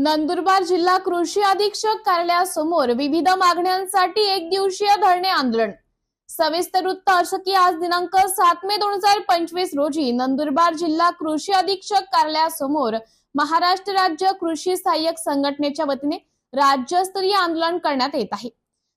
नंदुरबार जिल्हा कृषी अधीक्षक कार्यालयासमोर विविध मागण्यांसाठी एक दिवसीय धरणे आंदोलन. सविस्तर वृत्त असं की आज दिनांक सात मे दोन हजार पंचवीस रोजी नंदुरबार जिल्हा कृषी अधीक्षक कार्यालयासमोर महाराष्ट्र राज्य कृषी सहाय्यक संघटनेच्या वतीने राज्यस्तरीय आंदोलन करण्यात येत आहे.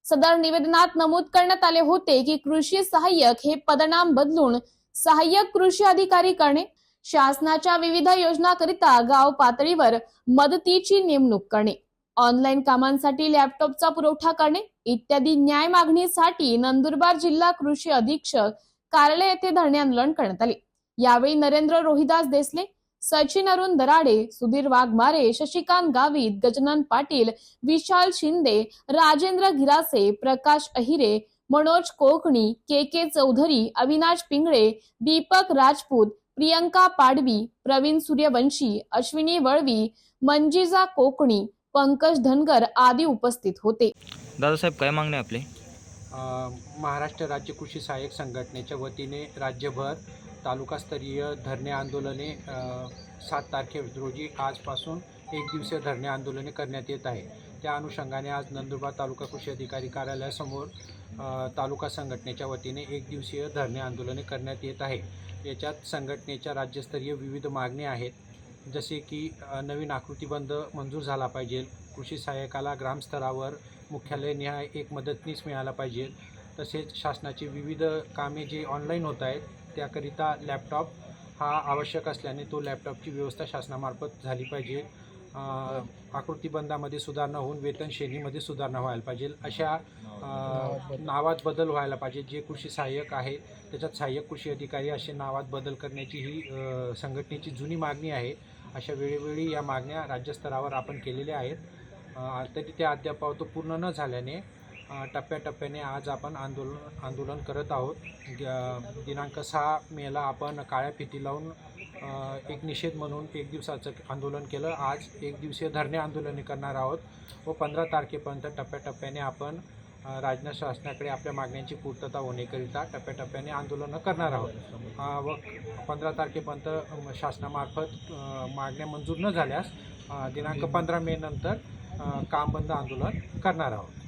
सदर निवेदनात नमूद करण्यात आले होते की कृषी सहाय्यक हे पदनाम बदलून सहाय्यक कृषी अधिकारी करणे शासनाच्या विविध योजनाकरिता गाव पातळीवर मदतीची नेमणूक करणे ऑनलाईन कामांसाठी लॅपटॉपचा पुरवठा करणे इत्यादी न्याय मागणीसाठी नंदुरबार जिल्हा कृषी अधीक्षक कार्यालय येथे धरणे आंदोलन करण्यात आले. यावेळी नरेंद्र रोहिदास देसले सचिन अरुण दराडे सुधीर वाघमारे शशिकांत गावित गजानन पाटील विशाल शिंदे राजेंद्र गिरासे प्रकाश अहिरे मनोज कोकणी के के चौधरी अविनाश पिंगळे दीपक राजपूत प्रियंका पाडवी प्रवीण सूर्यवंशी अश्विनी वळवी मंजिजा कोकणी पंकज धनगर आदी उपस्थित होते. दादासाहेब काय मागणे आपले? महाराष्ट्र राज्य कृषी सहाय्यक संघटनेच्या वतीने राज्यभर तालुकास्तरीय धरणे आंदोलने सात तारखे रोजी आजपासून एक दिवसीय धरणे आंदोलने करण्यात येत आहे. त्या अनुषंगाने आज नंदुरबार तालुका कृषी अधिकारी कार्यालयासमोर तालुका संघटनेच्या वतीने एक दिवसीय धरणे आंदोलने करण्यात येत आहे. याच्यात संघटनेच्या राज्यस्तरीय विविध मागण्या आहेत. जसे की नवीन आकृतीबंध मंजूर झाला पाहिजे. कृषी सहाय्यकाला ग्रामस्तरावर मुख्यालयनिहाय एक मदतनीस मिळाला पाहिजे. तसेच शासनाची विविध कामे जे ऑनलाईन होत आहेत त्याकरिता लॅपटॉप हा आवश्यक असल्याने तो लॅपटॉपची व्यवस्था शासनामार्फत झाली पाहिजे. आकृतीबंधामध्ये सुधारणा होऊन वेतन श्रेणीमध्ये सुधारणा व्हायला पाहिजे. अशा नावात बदल व्हायला पाहिजे. जे कृषी सहाय्यक आहे त्याच्यात सहाय्यक कृषी अधिकारी असे नावात बदल करण्याची ही संघटनेची जुनी मागणी आहे. अशा वेळोवेळी या मागण्या राज्यस्तरावर आपण केलेल्या आहेत. तरी त्या अद्याप तो पूर्ण न झाल्याने टप्प्याटप्प्याने आज आपण आंदोलन आंदोलन करत आहोत. दिनांक सहा मेला आपण काळ्या फिती लावून एक निषेध म्हणून एक दिवसाचं आंदोलन केलं. आज एक दिवसीय धरणे आंदोलन करणार आहोत व पंधरा तारखेपर्यंत टप्प्याटप्प्याने आपण अ, राज्य शासनाकडे आपल्या मागण्यांची पूर्तता होण्याकरिता टप्प्याटप्प्याने आंदोलनं करणार आहोत. व पंधरा तारखेपर्यंत शासनामार्फत मागण्या मंजूर न झाल्यास दिनांक पंधरा मे नंतर काम बंद आंदोलन करणार आहोत.